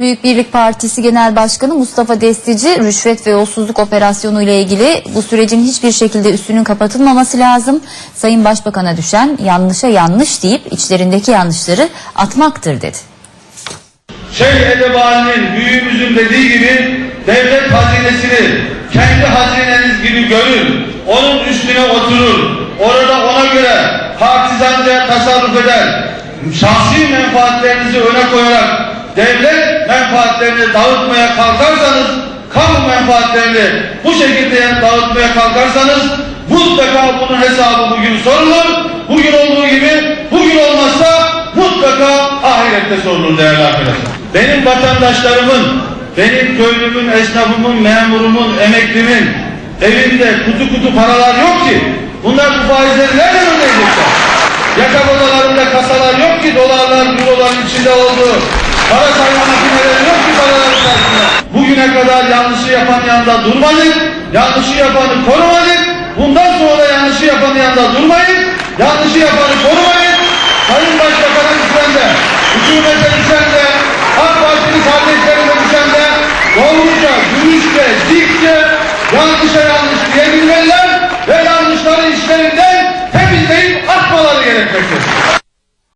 Büyük Birlik Partisi Genel Başkanı Mustafa Destici rüşvet ve yolsuzluk operasyonu ile ilgili bu sürecin hiçbir şekilde üstünün kapatılmaması lazım. Sayın Başbakan'a düşen yanlışa yanlış deyip içlerindeki yanlışları atmaktır dedi. Şeyh Edebali'nin büyüğümüzün dediği gibi devlet hazinesini kendi hazineniz gibi görün. Onun üstüne oturun. Orada ona göre partizanca tasarruf eder. Şahsi menfaatlerinizi öne koyarak devlet menfaatlerini dağıtmaya kalkarsanız kamu menfaatlerini bu şekilde dağıtmaya kalkarsanız mutlaka bunun hesabı bugün sorulur. Bugün olduğu gibi bugün olmazsa mutlaka ahirette sorulur değerli arkadaşlar. Benim vatandaşlarımın, benim köylümün, esnafımın, memurumun, emeklimin evinde kutu kutu paralar yok ki. Bunlar bu faizleri nereden ödeyecekler? Yatak odalarında kasalar yok ki dolarlar, euroların içinde olduğu. Kadar yanlışı yapan yanında durmadık. Yanlışı yapanı korumadık. Bundan sonra yanlışı yapan yanında durmayın. Yanlışı yapanı korumayın. Sayın Başbakan'a düşen de, hükümete düşen de, AK Partili kardeşlerime düşen de doğruca, dürüstçe, dikçe, yanlışa yanlış diyebilmeliler